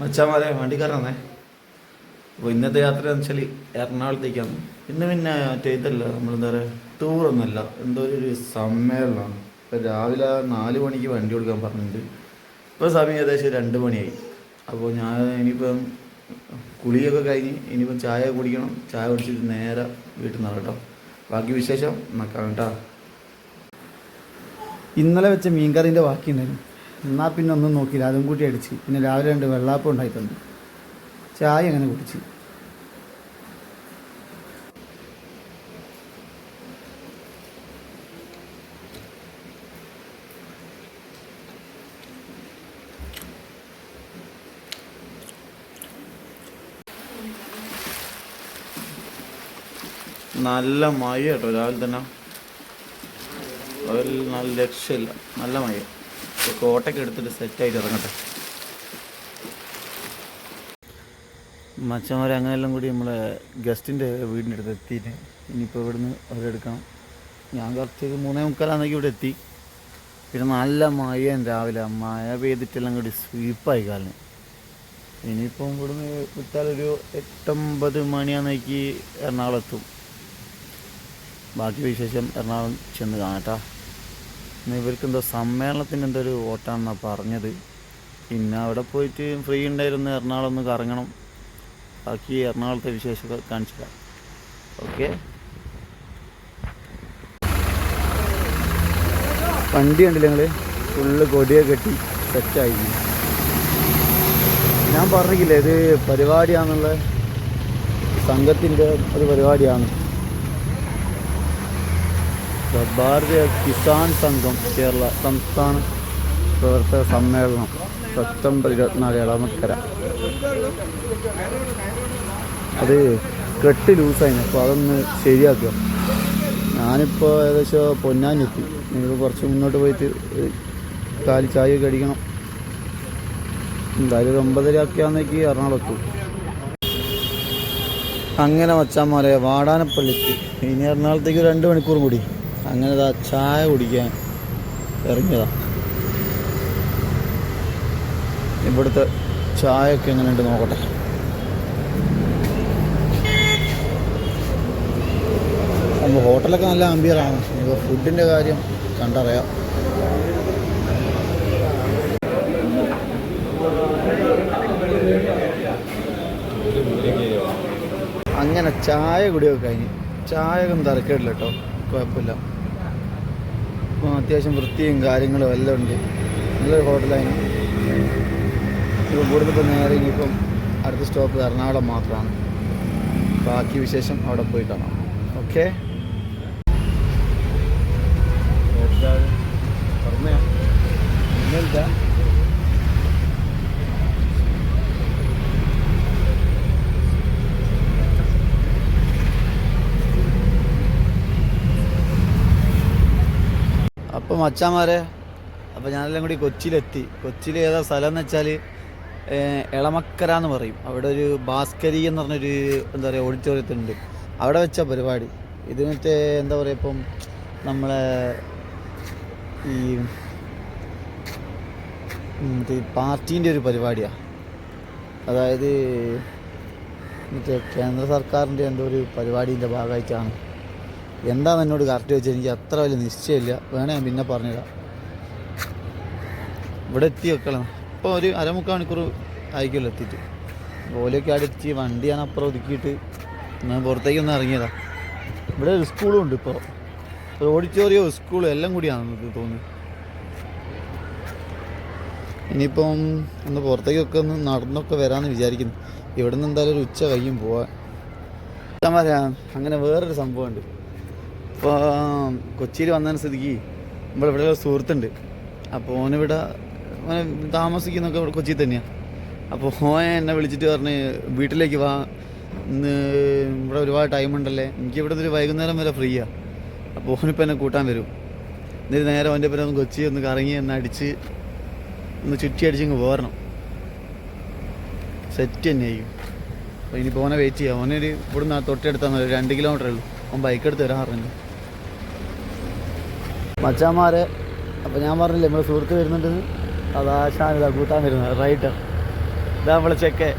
മച്ചാമാരെ വണ്ടിക്കാരനാണേ അപ്പോൾ ഇന്നത്തെ യാത്ര എന്ന് വെച്ചാൽ എറണാകുളത്തേക്കാണ്. ഇന്ന് പിന്നെ മറ്റേ ഇതല്ല നമ്മളെന്താ പറയുക ടൂറൊന്നുമല്ല എന്തോ ഒരു സമ്മേളനമാണ്. ഇപ്പോൾ രാവിലെ നാല് മണിക്ക് വണ്ടി കൊടുക്കാൻ പറഞ്ഞിട്ടുണ്ട്. ഇപ്പോൾ സമയം ഏകദേശം രണ്ട് മണിയായി. അപ്പോൾ ഞാൻ ഇനിയിപ്പം കുളിയൊക്കെ കഴിഞ്ഞ് ഇനിയിപ്പം ചായ കുടിക്കണം. ചായ കുടിച്ചിട്ട് നേരെ വീട്ടിൽ നിന്നാണ് കേട്ടോ. ബാക്കി വിശേഷം നോക്കാം കേട്ടോ. ഇന്നലെ വെച്ച മീൻകറിന്റെ ബാക്കിയുണ്ടായിരുന്നു. എന്നാൽ പിന്നെ ഒന്നും നോക്കിയില്ല. അതും കൂട്ടി അടിച്ച്. പിന്നെ രാവിലെ രണ്ട് വെള്ളാപ്പം ഉണ്ടായിട്ടുണ്ട് ചായ അങ്ങനെ കുടിച്ച്. നല്ല മഴ കേട്ടോ രാവിലെ തന്നെ. അതിൽ നല്ല രക്ഷയില്ല. നല്ല മഴ കോട്ടൊക്കെ എടുത്തിട്ട് സെറ്റായിട്ട് ഇറങ്ങട്ടെ. മച്ചന്മാരെ അങ്ങനെയെല്ലാം കൂടി നമ്മളെ ഗസ്റ്റിന്റെ വീടിന്റെ അടുത്ത് എത്തിയിട്ട് ഇനിയിപ്പോൾ ഇവിടുന്ന് അവരെടുക്കണം ഞാൻ ഒരു മൂന്നേ മുക്കാലാന്നേക്ക് ഇവിടെ എത്തി. പിന്നെ നല്ല മഴയാണ് രാവിലെ. മഴ പെയ്തിട്ടെല്ലാം കൂടി സ്വീപ്പായി കാലിന്. ഇനിയിപ്പം ഇവിടുന്ന് വിട്ടാലൊരു എട്ടൊമ്പത് മണിയാന്നേക്ക് എറണാകുളം എത്തും. ബാക്കി വിശേഷം എറണാകുളം ചെന്ന് കാണാട്ടാ ഇന്ന് ഇവർക്ക് എന്തോ ഒരു വോട്ടാണെന്നാണ് പറഞ്ഞത്. പിന്നെ അവിടെ പോയിട്ട് ഫ്രീ ഉണ്ടായിരുന്നു എറണാകുളം ഒന്ന് കറങ്ങണം. ബാക്കി എറണാകുളത്തെ വിശേഷമൊക്കെ കാണിച്ചില്ല ഓക്കെ. വണ്ടി കണ്ടില്ല ഞങ്ങൾ ഫുള്ള് കൊടിയെ കെട്ടി സെറ്റായി. ഞാൻ പറഞ്ഞില്ലേ ഇത് പരിപാടിയാണെന്നുള്ള സംഘത്തിന്റെ ഒരു പരിപാടിയാണ്. ഭാരതീയ കിസാൻ സംഘം കേരള സംസ്ഥാന പ്രവർത്തക സമ്മേളനം സെപ്റ്റംബർ ഇരുപത്തിനാല് എളമക്കര. അത് കെട്ട് ലൂസായി അപ്പോൾ അതൊന്ന് ശരിയാക്കുക ഞാനിപ്പോൾ ഏകദേശം പൊന്നാനെത്തി നിങ്ങൾ കുറച്ച് മുന്നോട്ട് പോയിട്ട് കാലി ചായ കടിക്കണം എന്തായാലും ഒരു ഒമ്പതര ഒക്കെയാന്നേക്ക് എറണാകുളത്തു. അങ്ങനെ വച്ചാൽ മോലെ വാടാനപ്പള്ളിക്ക്. ഇനി എറണാകുളത്തേക്ക് രണ്ട് മണിക്കൂർ കൂടി. അങ്ങനെ ഇതാ ചായ കുടിക്കാൻ ഇറങ്ങിയതാ. ഇവിടുത്തെ ചായയൊക്കെ എങ്ങനെയുണ്ട് നോക്കട്ടെ. നമ്മൾ ഹോട്ടലൊക്കെ നല്ല ആംബിയറാണ് ഇപ്പോൾ ഫുഡിന്റെ കാര്യം കണ്ടറിയാം. അങ്ങനെ ചായ കുടിയൊക്കെ കഴിഞ്ഞ്. ചായ ഒന്നും തിരക്കേടില്ല കേട്ടോ. കുഴപ്പമില്ല. അപ്പോൾ അത്യാവശ്യം വൃത്തിയും കാര്യങ്ങളും എല്ലാം ഉണ്ട്. നല്ലൊരു ഹോട്ടലായിരുന്നു. ഇപ്പോൾ കൂടുതൽ ഇപ്പോൾ നേരെ ഇനിയിപ്പം അടുത്ത സ്റ്റോപ്പ് എറണാകുളം മാത്രമാണ്. ബാക്കി വിശേഷം അവിടെ പോയി കാണാം. ഓക്കെ? അപ്പം മച്ചാമാരെ അപ്പോൾ ഞാനെല്ലാം കൂടി കൊച്ചിയിലെത്തി. കൊച്ചിയിൽ ഏതാ സ്ഥലം എന്ന് വെച്ചാൽ ഇളമക്കര എന്ന് പറയും. അവിടെ ഒരു ഭാസ്കരി എന്ന് പറഞ്ഞൊരു എന്താ പറയുക ഓഡിറ്റോറിയത്തിനുണ്ട് അവിടെ വെച്ച പരിപാടി. ഇത് മറ്റേ എന്താ പറയുക ഇപ്പം നമ്മളെ ഈ പാർട്ടീന്റെ ഒരു പരിപാടിയാണ് അതായത് മറ്റേ കേന്ദ്ര സർക്കാരിന്റെ എന്തോ ഒരു പരിപാടീന്റെ ഭാഗമായിട്ടാണ്. എന്താണെന്ന് എന്നോട് കറക്റ്റ് വെച്ചാൽ എനിക്ക് അത്ര വലിയ നിശ്ചയമില്ല. വേണേ ഞാൻ പിന്നെ പറഞ്ഞുതരാം. ഇവിടെ എത്തി വെക്കണം. ഇപ്പോൾ ഒരു അരമുക്കാൽ മണിക്കൂർ ആയിക്കുമല്ലോ എത്തിയിട്ട്. ഓലൊക്കെ അടിച്ച് വണ്ടി ഞാൻ അപ്പുറം ഒതുക്കിയിട്ട് ഞാൻ പുറത്തേക്ക് ഒന്ന് ഇറങ്ങിയതാ. ഇവിടെ ഒരു സ്കൂളും ഉണ്ട് ഇപ്പോൾ ഓഡിറ്റോറിയോ സ്കൂളും എല്ലാം കൂടിയാണെന്ന് തോന്നുന്നു. ഇനിയിപ്പം ഒന്ന് പുറത്തേക്കൊക്കെ ഒന്ന് നടന്നൊക്കെ വരാമെന്ന് വിചാരിക്കുന്നു. ഇവിടെ നിന്ന് എന്തായാലും ഒരു ഉച്ച കഴിയും പോവാൻ. പറയാം അങ്ങനെ വേറൊരു സംഭവമുണ്ട്. ഇപ്പോൾ കൊച്ചിയിൽ വന്നതിന് സ്ഥിതിക്ക് ഇവിടെ സുഹൃത്തുണ്ട്. അപ്പോൾ ഓനിവിടെ ഓനെ താമസിക്കുന്നൊക്കെ ഇവിടെ കൊച്ചിയിൽ തന്നെയാണ് അപ്പോൾ ഓൻ എന്നെ വിളിച്ചിട്ട് പറഞ്ഞ് വീട്ടിലേക്ക് വാ. ഇന്ന് ഇവിടെ ഒരുപാട് ടൈം ഉണ്ടല്ലേ? എനിക്ക് ഇവിടെ ഒരു വൈകുന്നേരം വരെ ഫ്രീയാണ് അപ്പോൾ ഓനിപ്പോൾ എന്നെ കൂട്ടാൻ വരും. എന്നിട്ട് നേരെ ഓന്റെ പേരെ ഒന്ന് കൊച്ചി ഒന്ന് കറങ്ങി ഒന്ന് അടിച്ച് ഒന്ന് ചുറ്റി അടിച്ച് ഇങ്ങ് പോരണം. സെറ്റ് തന്നെ ആയിരിക്കും അപ്പോൾ ഇനിയിപ്പോൾ ഓനെ വെയിറ്റ് ചെയ്യാം. ഓനൊരു ഇവിടുന്ന് തൊട്ടടുത്താൽ മതി ഒരു രണ്ട് കിലോമീറ്ററേ ഉള്ളൂ. അവൻ ബൈക്ക് എടുത്ത് വരാൻ പറഞ്ഞു മച്ചാമാരെ അപ്പോൾ ഞാൻ പറഞ്ഞില്ലേ നമ്മുടെ സുഹൃത്ത് വരുന്നുണ്ട് അതാ ഷാനിതാ കൂട്ടാൻ വരുന്നത് റൈറ്റ് ഇതാ നമ്മളെ ചെക്കെ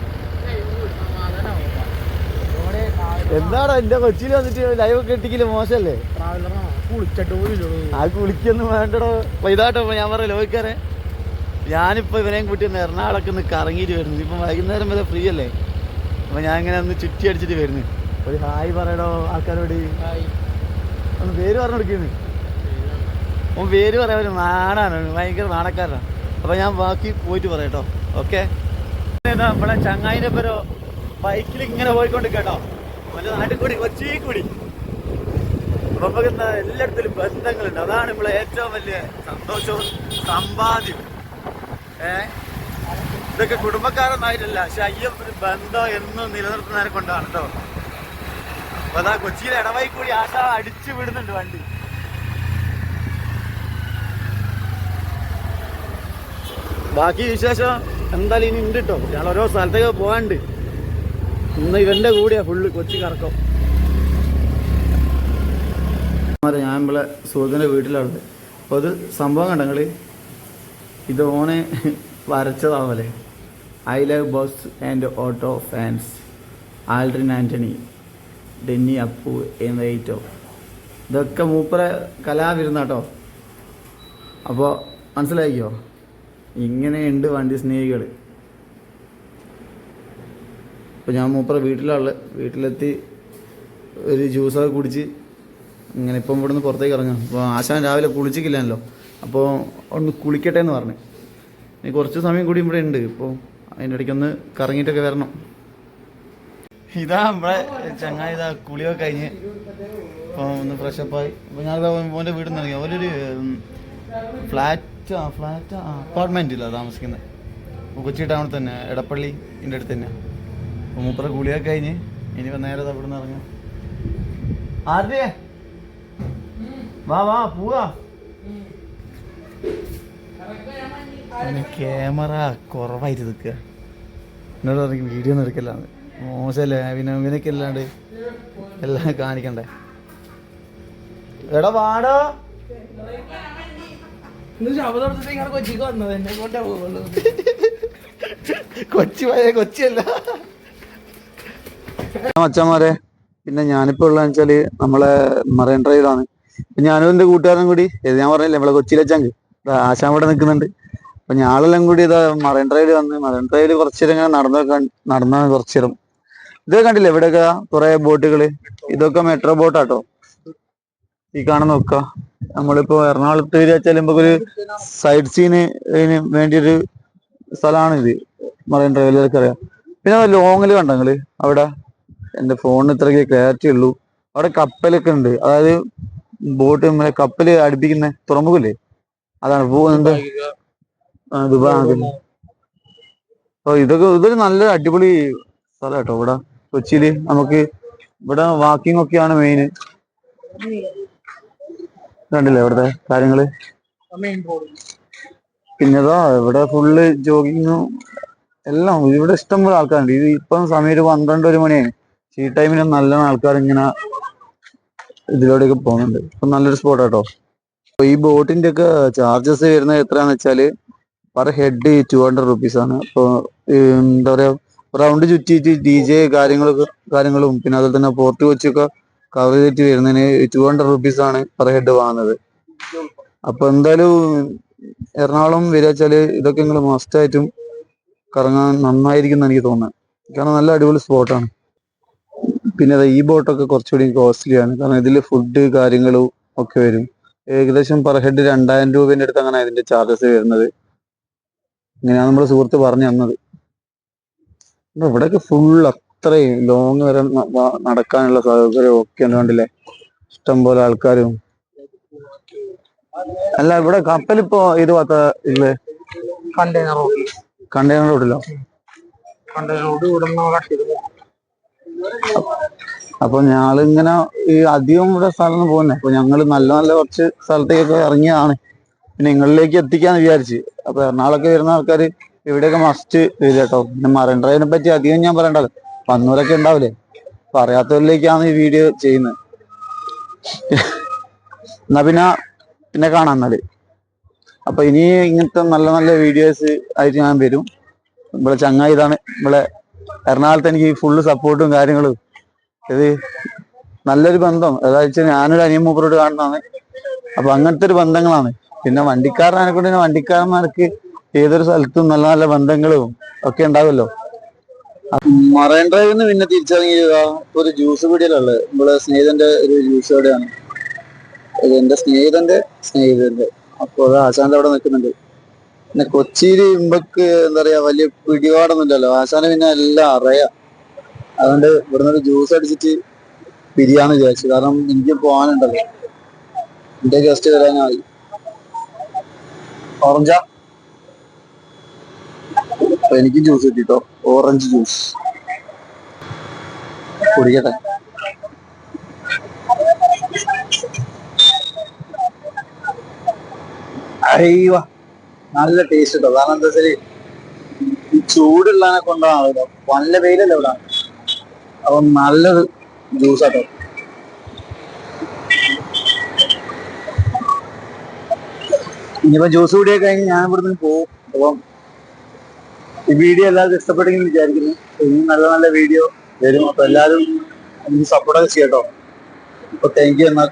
എന്താടാ എന്റെ കൊച്ചിയിൽ വന്നിട്ട് ലൈവ് ഒക്കെ ഇട്ടിക്കില്ല? മോശമല്ലേ ആ കുളിക്കൊന്നും വേണ്ടടോ. അപ്പൊ ഇതാട്ടോ ഞാൻ പറയാം ലോഹിക്കാരെ. ഞാനിപ്പോ ഇവനെയും കൂട്ടി ഒന്ന് എറണാകുളമൊക്കെ ഒന്ന് കറങ്ങിയിട്ട് വരുന്നു. ഇപ്പം വൈകുന്നേരം വരെ ഫ്രീ അല്ലേ? അപ്പൊ ഞാൻ ഇങ്ങനെ ഒന്ന് ചുറ്റി അടിച്ചിട്ട് വരുന്നു. ഒരു ഹായ് പറയടോ ആൾക്കാരോട്. ഒന്ന് പേര് പറഞ്ഞു കൊടുക്കുന്നു ഓൻ പേര് പറയാൻ ഒരു നാണാണ് ഭയങ്കര നാണക്കാരനാണ് അപ്പൊ ഞാൻ ബാക്കി പോയിട്ട് പറയാം കേട്ടോ. ഓക്കെ? നമ്മളെ ചങ്ങായിന്റെ പേരോ ബൈക്കിൽ ഇങ്ങനെ പോയിക്കൊണ്ട് കേട്ടോ. മറ്റേ നാട്ടിൽ കൂടി കൊച്ചി കൂടി. നമുക്ക് എല്ലായിടത്തിലും ബന്ധങ്ങളുണ്ട്. അതാണ് നമ്മളെ ഏറ്റവും വലിയ സന്തോഷവും സമ്പാദ്യം. ഏ? ഇതൊക്കെ കുടുംബക്കാരൊന്നായിട്ടല്ല പക്ഷെ അയ്യം ഒരു ബന്ധം എന്നും നിലനിർത്തുന്നതിനെ കൊണ്ടാണ് കേട്ടോ. അപ്പൊ അതാ കൊച്ചിയിൽ ഇടവായി കൂടി ആശ അടിച്ചു വിടുന്നുണ്ട് വണ്ടി. ബാക്കി വിശേഷം എന്തായാലും ഇനി ഉണ്ട് കേട്ടോ ഞാൻ ഓരോ സ്ഥലത്തേക്ക് പോകാണ്ട് ഇന്ന് ഇവന്റെ കൂടെയാ ഫുള്ള് കൊച്ചി കറക്കം. ഞാൻ ഇവിടെ സുഹൃത്തിന്റെ വീട്ടിലുള്ളത് അപ്പോൾ അത് സംഭവം കണ്ടങ്ങൾ ഇത് ഓനെ വരച്ചതാവല്ലേ I love bus and auto fans Aldrin Antony Denny Appu എന്നോ ഇതൊക്കെ മൂപ്പറെ കലാവിരുന്നാട്ടോ അപ്പോൾ മനസ്സിലാക്കിയോ ഇങ്ങനെയുണ്ട് വണ്ടി സ്നേഹികൾ അപ്പോൾ ഞാൻ മൂപ്പറ വീട്ടിലുള്ള. വീട്ടിലെത്തി ഒരു ജ്യൂസൊക്കെ കുടിച്ച് ഇങ്ങനെ ഇപ്പം ഇവിടെ നിന്ന് പുറത്തേക്ക് ഇറങ്ങാം. അപ്പോൾ ആശാൻ രാവിലെ കുളിച്ചിക്കില്ലല്ലോ അപ്പോൾ ഒന്ന് കുളിക്കട്ടെ എന്ന് പറഞ്ഞു. ഇനി കുറച്ച് സമയം കൂടി ഇവിടെ ഉണ്ട്. ഇപ്പോൾ അതിന്റെ ഇടയ്ക്കൊന്ന് കറങ്ങിയിട്ടൊക്കെ വരണം. ഇതാ നമ്മളെ ചങ്ങായി ഇതാ കുളിയൊക്കെ കഴിഞ്ഞ് ഇപ്പം ഒന്ന് ഫ്രഷപ്പായി അപ്പോൾ ഞാനിതാ മോന്റെ വീട്ടിൽ നിന്ന് ഇറങ്ങി അവരൊരു ഫ്ലാറ്റ് ആ ഫ്ലാറ്റ് ആ. അപ്പാർട്ട്മെന്റിലാണ് താമസിക്കുന്നത് കൊച്ചി ടൗണിൽ തന്നെ എടപ്പള്ളി എന്റെ അടുത്ത് തന്നെ. അപ്പോൾ മൂപ്പറ കുളിയൊക്കെ കഴിഞ്ഞ് ഇനി നേരെ അവിടെ നിന്ന് ഇറങ്ങാം. ആരുടെ വാ വാ പോവാ. ക്യാമറ കുറവായിട്ട് നിൽക്കുക. എന്നോട് പറഞ്ഞു വീഡിയോ ഒന്നും എടുക്കലാണ് മോശമല്ലേ പിന്നെ അല്ലാണ്ട് എല്ലാം കാണിക്കണ്ടേ? എടാ വാടോ. കൊച്ചി പോയ കൊച്ചിയല്ല. മച്ചന്മാരെ പിന്നെ ഞാനിപ്പോ ഉള്ള വെച്ചാൽ നമ്മളെ മറൈൻ ഡ്രൈവിലാണ് ഞാനും എന്റെ കൂട്ടുകാരനും കൂടി ഞാൻ പറഞ്ഞില്ലേ നമ്മളെ കൊച്ചിയിലെ ചങ്ക് ആശാൻ ഇവിടെ നിൽക്കുന്നുണ്ട്. അപ്പൊ ഞാളെല്ലാം കൂടി ഇതാ മറൈൻ ഡ്രൈവിൽ വന്ന് മറൈൻ ഡ്രൈവിൽ കുറച്ചേരം ഇങ്ങനെ നടന്നൊക്കെ നടന്നാണ് കുറച്ചേരം ഇതൊക്കെ കണ്ടില്ലേ ഇവിടെയൊക്കെ കുറെ ബോട്ടുകൾ ഇതൊക്കെ മെട്രോ ബോട്ടാട്ടോ ഈ കാണുന്ന നോക്ക. നമ്മളിപ്പോ എറണാകുളത്ത് ഏരിയ വെച്ചാൽ നമുക്കൊരു സൈഡ് സീന് വേണ്ടിയൊരു സ്ഥലമാണ് ഇത് മറൈൻ ഡ്രൈവിലൊക്കെ അറിയാം പിന്നെ ലോങ്ങിൽ കണ്ടങ്ങൾ അവിടെ എന്റെ ഫോണിന് ഇത്രയ്ക്ക് ക്ലാരിറ്റി ഉള്ളൂ. അവിടെ കപ്പലൊക്കെ ഉണ്ട്. അതായത് ബോട്ട് കപ്പൽ അടുപ്പിക്കുന്ന തുറമുഖല്ലേ അതാണ്. പോകുന്നത് അപ്പൊ ഇതൊക്കെ ഇതൊരു നല്ല അടിപൊളി സ്ഥലം കേട്ടോ. ഇവിടെ കൊച്ചിയിൽ നമുക്ക് ഇവിടെ വാക്കിംഗ് ഒക്കെയാണ് മെയിൻ കണ്ടില്ലേ ഇവിടുത്തെ കാര്യങ്ങൾ? പിന്നെതാ ഇവിടെ ഫുള്ള് ജോഗിങ്ങും എല്ലാം ഇവിടെ ഇഷ്ടം പോലെ ആൾക്കാരുണ്ട്. ഇത് ഇപ്പം സമയം ഒരു പന്ത്രണ്ട് ഒരു മണിയാണ്. ഈ ടൈമിന് നല്ല ആൾക്കാർ ഇങ്ങനെ ഇതിലൂടെയൊക്കെ പോകുന്നുണ്ട്. ഇപ്പൊ നല്ലൊരു സ്പോട്ട് കേട്ടോ ഈ ബോട്ടിന്റെ ഒക്കെ ചാർജസ് വരുന്നത് എത്രയാന്ന് വെച്ചാൽ per head two hundred rupees ആണ്. അപ്പൊ എന്താ പറയാ റൗണ്ട് ചുറ്റിയിട്ട് ഡി ജെ കാര്യങ്ങളൊക്കെ കാര്യങ്ങളും പിന്നെ അതുപോലെ തന്നെ പോർട്ട് കൊച്ചിയൊക്കെ കവർ ചെയ്തിട്ട് വരുന്നതിന് ടു ഹൺഡ്രഡ് റുപ്പീസ് ആണ് പെർ ഹെഡ് വാങ്ങുന്നത്. അപ്പൊ എന്തായാലും എറണാകുളം വരാച്ചാൽ ഇതൊക്കെ നിങ്ങൾ മസ്റ്റ് ആയിട്ടും കറങ്ങാൻ നന്നായിരിക്കും എന്ന് എനിക്ക് തോന്നുന്നത്. കാരണം നല്ല അടിപൊളി സ്പോട്ടാണ് പിന്നെ ഈ ബോട്ടൊക്കെ കുറച്ചുകൂടി കോസ്റ്റ്ലി ആണ്. കാരണം ഇതിൽ ഫുഡ് കാര്യങ്ങളും ഒക്കെ വരും. ഏകദേശം പെർ ഹെഡ് രണ്ടായിരം രൂപേന്റെ അടുത്ത് അങ്ങനെ ഇതിന്റെ ചാർജസ് വരുന്നത്. ഇങ്ങനെയാണ് നമ്മുടെ സുഹൃത്ത് പറഞ്ഞു തന്നത്. ഇവിടെയൊക്കെ ഫുൾ അത്രയും ലോങ് വരെ നടക്കാനുള്ള സൗകര്യം ഒക്കെ ഉണ്ടല്ലേ ഇഷ്ടംപോലെ ആൾക്കാരും അല്ല ഇവിടെ കപ്പലിപ്പോ ഇത് ഭാഗത്ത ഇല്ലേ കണ്ടെയ്നർ കണ്ടെയ്നർ റോഡിലോ കണ്ടെയ്നർ റോഡ് അപ്പൊ ഞങ്ങളിങ്ങനെ ഈ അധികം ഇവിടെ സ്ഥലം പോകുന്നത് അപ്പൊ ഞങ്ങൾ നല്ല നല്ല കുറച്ച് സ്ഥലത്തേക്കൊക്കെ ഇറങ്ങിയതാണ്. പിന്നെ നിങ്ങളിലേക്ക് എത്തിക്കാന്ന് വിചാരിച്ച്. അപ്പൊ എറണാകുളമൊക്കെ വരുന്ന ആൾക്കാർ ഇവിടെയൊക്കെ മസ്റ്റ് വരിക കേട്ടോ പിന്നെ മറൈൻ ഡ്രൈവിനെ പറ്റി അധികം ഞാൻ പറയണ്ടല്ലോ. വന്നവരൊക്കെ ഉണ്ടാവില്ലേ? അപ്പൊ അറിയാത്തവരിലേക്കാണ് ഈ വീഡിയോ ചെയ്യുന്നത്. എന്നാ പിന്നെ പിന്നെ കാണാം എന്നാൽ. അപ്പൊ ഇനി ഇങ്ങനത്തെ നല്ല നല്ല വീഡിയോസ് ആയിട്ട് ഞാൻ വരും. ഇവിടെ ചങ്ങായി ഇതാണ്. ഇവിടെ എറണാകുളത്ത് എനിക്ക് ഫുള്ള് സപ്പോർട്ടും കാര്യങ്ങളും. ഇത് നല്ലൊരു ബന്ധം. അതായത് ഞാനൊരു അനിയൻ മൂപ്പറോട് കാണുന്നതാണ്. അപ്പൊ അങ്ങനത്തെ ഒരു ബന്ധങ്ങളാണ്. പിന്നെ വണ്ടിക്കാരനെ കൊണ്ട് തന്നെ വണ്ടിക്കാരന്മാർക്ക് ഏതൊരു സ്ഥലത്തും നല്ല നല്ല ബന്ധങ്ങളും ഒക്കെ ഉണ്ടാവുമല്ലോ. മറൈൻ ഡ്രൈവിൽ നിന്ന് പിന്നെ തിരിച്ചിറങ്ങി ഒരു ജ്യൂസ് പീടിയിലുള്ളത് ഇവിടെ സ്നേഹിതന്റെ ഒരു ജ്യൂസ് കടയാണ്. ഇത് എന്റെ സ്നേഹിതന്റെ സ്നേഹിതന്റെ. അപ്പോൾ ആശാന്റെ അവിടെ നിൽക്കുന്നുണ്ട്. പിന്നെ കൊച്ചിയിൽ ഇമ്പക്ക് എന്താ പറയാ വലിയ പിടിപാടൊന്നും ഇല്ലല്ലോ ആശാന് പിന്നെ എല്ലാം അറിയാം. അതുകൊണ്ട് ഇവിടുന്ന് ഒരു ജ്യൂസ് അടിച്ചിട്ട് പിരിയാന്ന് വിചാരിച്ചു. കാരണം എനിക്ക് പോകാനുണ്ടല്ലോ. എന്റെ ഗസ്റ്റ് വരാനായി. ഓറഞ്ചാ? എനിക്ക് ജ്യൂസ് കിട്ടിട്ടോ. ഓറഞ്ച് ജ്യൂസ് കുടിക്കട്ടെ. അയ്യോ നല്ല ടേസ്റ്റ് കേട്ടോ കാരണം എന്താ വെച്ചാൽ ചൂടുള്ളതിനെ കൊണ്ടാണല്ലോ. നല്ല വെയിലല്ലേ ഇവിടെ. അപ്പൊ നല്ലൊരു ജ്യൂസ് ആട്ടോ. ഇനിയിപ്പോ ജ്യൂസ് കൂടിയൊക്കെ കഴിഞ്ഞ് ഞാൻ ഇവിടുന്ന് പോകും അപ്പം ഈ വീഡിയോ എല്ലാവർക്കും ഇഷ്ടപ്പെട്ടെങ്കിൽ വിചാരിക്കുന്നു. ഇനി നല്ല നല്ല വീഡിയോ വരും. അപ്പൊ എല്ലാവരും സപ്പോർട്ടൊക്കെ ചെയ്യട്ടോ. അപ്പൊ താങ്ക് യു എന്നാൽ